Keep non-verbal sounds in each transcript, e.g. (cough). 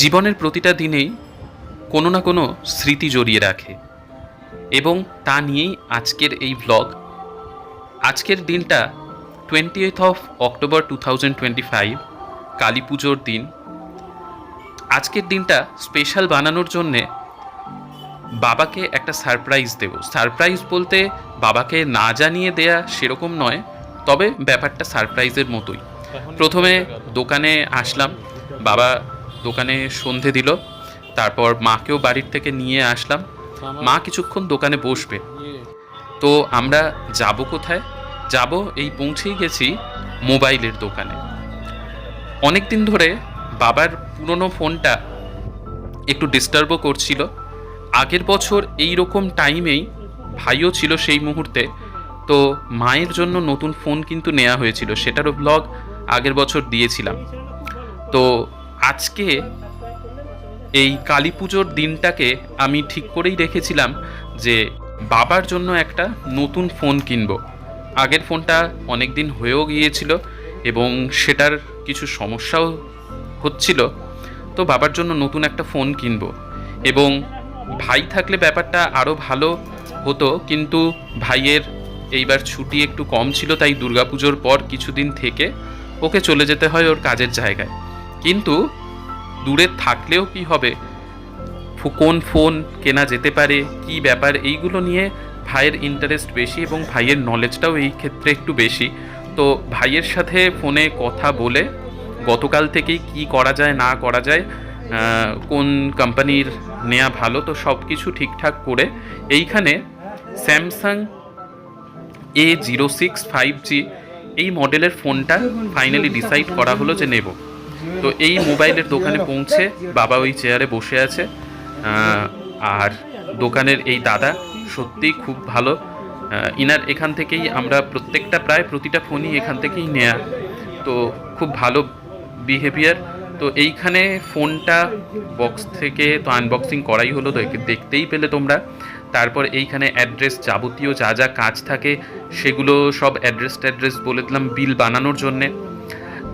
জীবনের প্রতিটা দিনেই কোনো না কোনো স্মৃতি জড়িয়ে রাখে। এবং তা নিয়েই আজকের এই ভ্লগ আজকের দিনটা twenty eighth of October two thousand twenty five Kali পুজোর দিন। আজকের দিনটা স্পেশাল বানানোর জন্যে বাবাকে একটা সারপ্রাইজ দেব। সারপ্রাইজ বলতে বাবাকে না জানিয়ে দেয়া সেরকম নয় তবে ব্যাপারটা সারপ্রাইজের মতোই। প্রথমে দোকানে আসলাম। বাবা দোকানে সন্ধে দিল। তারপর মাকেও বাড়ির থেকে নিয়ে আসলাম। মা কিছুক্ষণ দোকানে বসবে। তো আমরা যাব কোথায়? যাব এই পৌঁছেই গেছি মোবাইলের দোকানে। অনেক দিন ধরে বাবার পুরনো ফোনটা একটু ডিস্টার্বও করছিল। আগের বছর এই রকম টাইমেই ভাইও ছিল সেই মুহূর্তে। তো মায়ের জন্য নতুন ফোন কিন্তু নেওয়া হয়েছিল। সেটারও ব্লগ আগের বছর দিয়েছিলাম। তো আজকে এই কালী পুজোর দিনটাকে আমি ঠিক করেই রেখেছিলাম যে বাবার জন্য একটা নতুন ফোন কিনব। আগের ফোনটা অনেক দিন হয়েও গিয়েছিল এবং সেটার কিছু সমস্যাও হচ্ছিল, তো বাবার জন্য নতুন একটা ফোন কিনবো। এবং ভাই থাকলে ব্যাপারটা আরও ভালো হতো, কিন্তু ভাইয়ের এইবার ছুটি একটু কম ছিল, তাই দুর্গাপুজোর পর কিছুদিন থেকে ওকে চলে যেতে হয় ওর কাজের জায়গায়। কিন্তু দূরে থাকলেও কি হবে? কোন ফোন কেনা যেতে পারে? কি ব্যাপার? এইগুলো নিয়ে ভাইয়ের ইন্টারেস্ট বেশি এবং ভাইয়ের নলেজটাও এই ক্ষেত্রে একটু বেশি। তো ভাইয়ের সাথে ফোনে কথা বলে গতকাল থেকেই কি করা যায়, না করা যায় কোন কোম্পানির নেওয়া ভালো, তো সব কিছু ঠিকঠাক করে এইখানে Samsung A zero six five G এই মডেলের ফোনটা ফাইনালি ডিসাইড করা হলো যে নেব। তো এই মোবাইলের দোকানে পৌঁছে বাবা ওই চেয়ারে বসে আছে আর দোকানের এই দাদা সত্যিই খুব ভালো। ইনার এখান থেকেই আমরা প্রত্যেকটা, প্রায় প্রতিটা ফোনই এখান থেকেই নেয়া। তো খুব ভালো বিহেভিয়ার তো এইখানে ফোনটা বক্স থেকে তো আনবক্সিং করাই হলো, তো দেখতেই পেলে তোমরা। তারপর এইখানে অ্যাড্রেস যাবতীয় যা যা কাজ থাকে, সেগুলো সব অ্যাড্রেস ট্যাড্রেস বলে দিলাম বিল বানানোর জন্যে।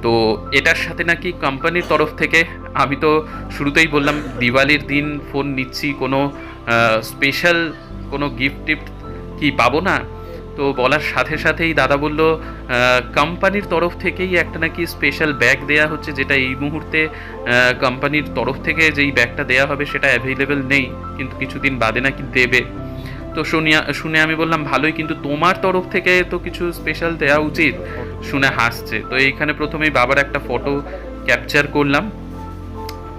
তো এটার সাথে নাকি কোম্পানির তরফ থেকে, আমি তো শুরুতেই বললাম, দিওয়ালির দিন ফোন নিচ্ছি, কোনো স্পেশাল কোনো গিফট টিফট কি পাবো না? তো বলার সাথে সাথেই দাদা বলল কোম্পানির তরফ থেকেই একটা নাকি স্পেশাল ব্যাগ দেয়া হচ্ছে, যেটা এই মুহূর্তে কোম্পানির তরফ থেকে যেই ব্যাগটা দেয়া হবে, সেটা অ্যাভেলেবেল নেই, কিন্তু কিছুদিন বাদে নাকি দেবে। তো শুনিয়া শুনে আমি বললাম ভালোই কিন্তু তোমার তরফ থেকে তো কিছু স্পেশাল দেওয়া উচিত। শুনে হাসছে। তো এইখানে প্রথমেই বাবার একটা ফটো ক্যাপচার করলাম।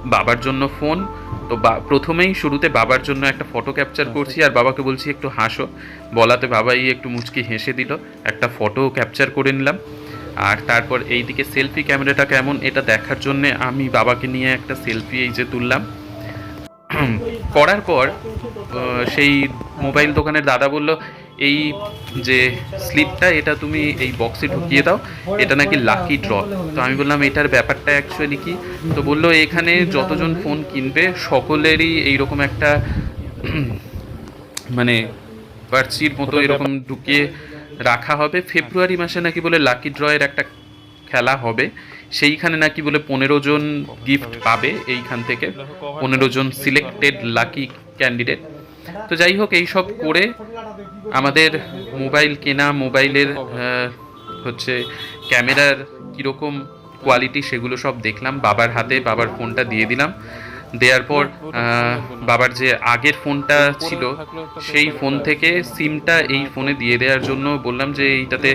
বাবার জন্য ফোন তো বা- প্রথমেই শুরুতে বাবার জন্য একটা ফটো ক্যাপচার করছি আর বাবাকে বলছি একটু হাসো। বলাতে বাবাই একটু মুচকি হেসে দিল। একটা ফটো ক্যাপচার করে নিলাম। আর তারপর এইদিকে সেলফি ক্যামেরাটা কেমন এটা দেখার জন্যে আমি বাবাকে নিয়ে একটা সেলফি এই যে তুললাম। (clears throat) করার পর সেই মোবাইল দোকানের দাদা বলল, এই যে স্লিপটা, এটা তুমি এই বক্সে ঢুকিয়ে দাও, এটা নাকি লাকি ড্র তো আমি বললাম, এটার ব্যাপারটা অ্যাকচুয়ালি কি? তো বলল, এখানে যতজন ফোন কিনবে, সকলেরই এইরকম একটা মানে পার্চির মতো এরকম ঢুকিয়ে রাখা হবে। ফেব্রুয়ারি মাসে নাকি বলে লাকি ড্রয়ের একটা খেলা হবে। সেইখানে নাকি বলে পনেরো জন গিফট পাবে এইখান থেকে। পনেরো জন সিলেক্টেড লাকি ক্যান্ডিডেট তো যাই হোক এইসব করে আমাদের মোবাইল কেনা, মোবাইলের হচ্ছে ক্যামেরার কীরকম কোয়ালিটি সেগুলো সব দেখলাম। বাবার হাতে বাবার ফোনটা দিয়ে দিলাম। দেওয়ার পর বাবার যে আগের ফোনটা ছিল সেই ফোন থেকে সিমটা এই ফোনে দিয়ে দেওয়ার জন্য বললাম যে এইটাতে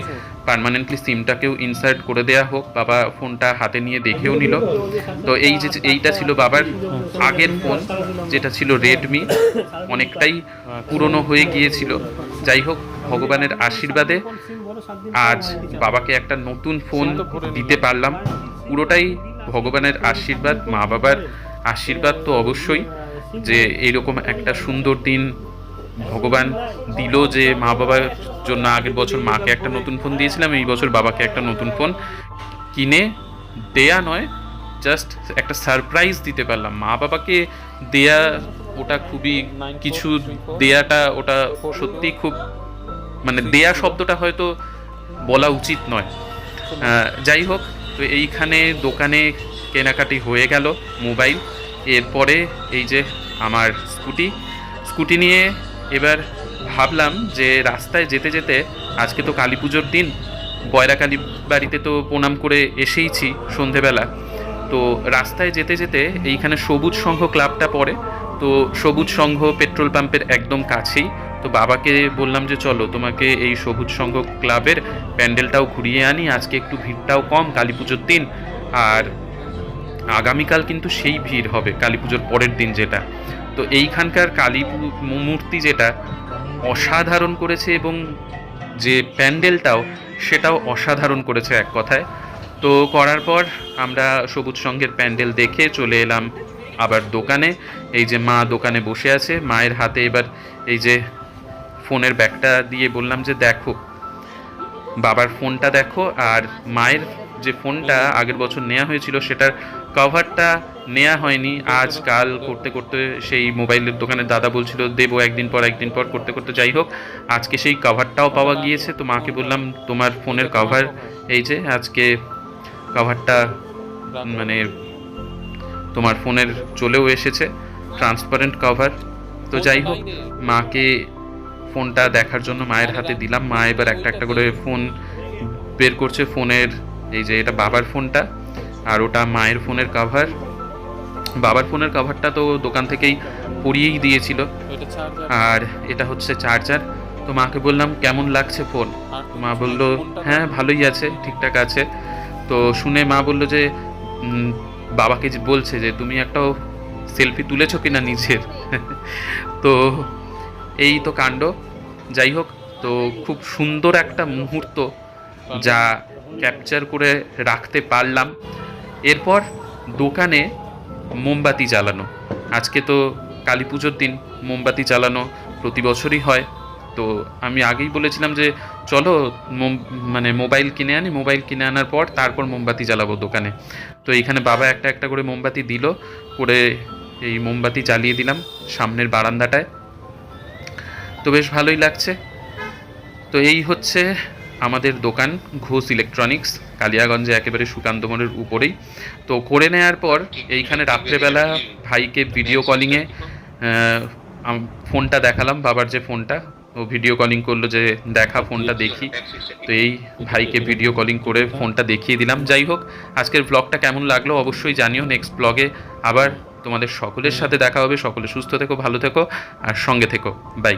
পার্মানেন্টলি সিমটাকেও ইনসার্ট করে দেওয়া হোক। বাবা ফোনটা হাতে নিয়ে দেখেও নিল। তো এই যে এইটা ছিল বাবার আগের ফোন যেটা ছিল রেডমি অনেকটাই পুরনো হয়ে গিয়েছিল। যাই হোক ভগবানের আশীর্বাদে আজ বাবাকে একটা নতুন ফোন দিতে পারলাম। পুরোটাই ভগবানের আশীর্বাদ মা বাবার আশীর্বাদ তো অবশ্যই যে এইরকম একটা সুন্দর দিন ভগবান দিল যে মা বাবার জন্য আগের বছর মাকে একটা নতুন ফোন দিয়েছিলাম, এই বছর বাবাকে একটা নতুন ফোন কিনে দেয়া নয় জাস্ট একটা সারপ্রাইজ দিতে পারলাম। মা বাবাকে দেয়া ওটা খুবই কিছু দেয়াটা ওটা সত্যি খুব মানে দেয়া শব্দটা হয়তো বলা উচিত নয়। যাই হোক, তো এইখানে দোকানে কেনাকাটি হয়ে গেল মোবাইল। এরপরে এই যে আমার স্কুটি। স্কুটি নিয়ে এবার ভাবলাম যে রাস্তায় যেতে যেতে আজকে তো কালী পুজোর দিন। বয়রা কালী বাড়িতে তো প্রণাম করে এসেইছি সন্ধেবেলা। তো রাস্তায় যেতে যেতে এইখানে সবুজ সংঘ ক্লাবটা পড়ে। তো সবুজ সংঘ পেট্রোল পাম্পের একদম কাছেই। তো বাবাকে বললাম যে চলো তোমাকে এই সবুজ সংঘ ক্লাবের প্যান্ডেলটাও ঘুরিয়ে আনি। আজকে একটু ভিড়টাও কম, কালী পুজোর দিন। আর আগামীকাল কিন্তু সেই ভিড় হবে কালী পুজোর পরের দিন যেটা। তো এইখানকার কালী মূর্তি যেটা অসাধারণ করেছে এবং যে প্যান্ডেলটাও সেটাও অসাধারণ করেছে এক কথায়। তো করার পর আমরা সবুজ সঙ্গের প্যান্ডেল দেখে চলে এলাম আবার দোকানে। এই যে মা দোকানে বসে আছে, মায়ের হাতে এবার এই যে ফোনের ব্যাগটা দিয়ে বললাম যে দেখো। বাবার ফোনটা দেখো আর মায়ের যে ফোনটা আগের বছর নেওয়া হয়েছিল সেটার কভারটা নেওয়া হয়নি। আজ, কাল করতে করতে সেই মোবাইলের দোকানে দাদা বলছিল, দেবো একদিন পর একদিন পর করতে করতে যাই হোক। আজকে সেই কভারটাও পাওয়া গিয়েছে। তো মাকে বললাম, তোমার ফোনের কভার এই যে আজকে কভারটা মানে তোমার ফোনের চলেও এসেছে ট্রান্সপারেন্ট কভার তো যাই হোক, মাকে ফোনটা দেখার জন্য মায়ের হাতে দিলাম। মা এবার একটা একটা করে ফোন বের করছে। ফোনের, এই যে এটা বাবার ফোনটা। আর ওটা মায়ের ফোনের কভার বাবার ফোনের কাভারটা তো দোকান থেকেই পরিয়েই দিয়েছিল। আর এটা হচ্ছে চার্জার তো মাকে বললাম কেমন লাগছে ফোন? মা বলল হ্যাঁ ভালোই আছে ঠিকঠাক আছে। তো শুনে মা বলল যে বাবাকে যে বলছে যে তুমি একটাও সেলফি তুলেছো কিনা নিজের? (laughs) তো এই তো কাণ্ড। যাই হোক তো খুব সুন্দর একটা মুহূর্ত যা ক্যাপচার করে রাখতে পারলাম। এরপর দোকানে মোমবাতি জ্বালানো। আজকে তো কালী পুজোর দিন, মোমবাতি জ্বালানো প্রতি বছরই হয়। তো আমি আগেই বলেছিলাম যে, চলো মানে মোবাইল কিনে আনি, মোবাইল কিনে আনার পর তারপর মোমবাতি জ্বালাবো দোকানে। তো এইখানে বাবা একটা একটা করে মোমবাতি দিল, করে এই মোমবাতি জ্বালিয়ে দিলাম সামনের বারান্দাটায়। তো বেশ ভালোই লাগছে। তো এই হচ্ছে আমাদের দোকান ঘোষ ইলেকট্রনিক্স। কালিয়াগঞ্জে একেবারে সুকান্ত মোড়ের উপরেই। তো করে নেওয়ার পর এইখানে রাত্রেবেলা ভাইকে ভিডিও কলিংয়ে ফোনটা দেখালাম, বাবার যে ফোনটা, ও ভিডিও কলিং করল যে দেখা, ফোনটা দেখি। তো এই ভাইকে ভিডিও কলিং করে ফোনটা দেখিয়ে দিলাম। যাই হোক, আজকের ব্লগটা কেমন লাগল অবশ্যই জানিও। নেক্সট ব্লগে আবার তোমাদের সকলের সাথে দেখা হবে। সকলে সুস্থ থেকো, ভালো থেকো, আর সঙ্গে থেকো। বাই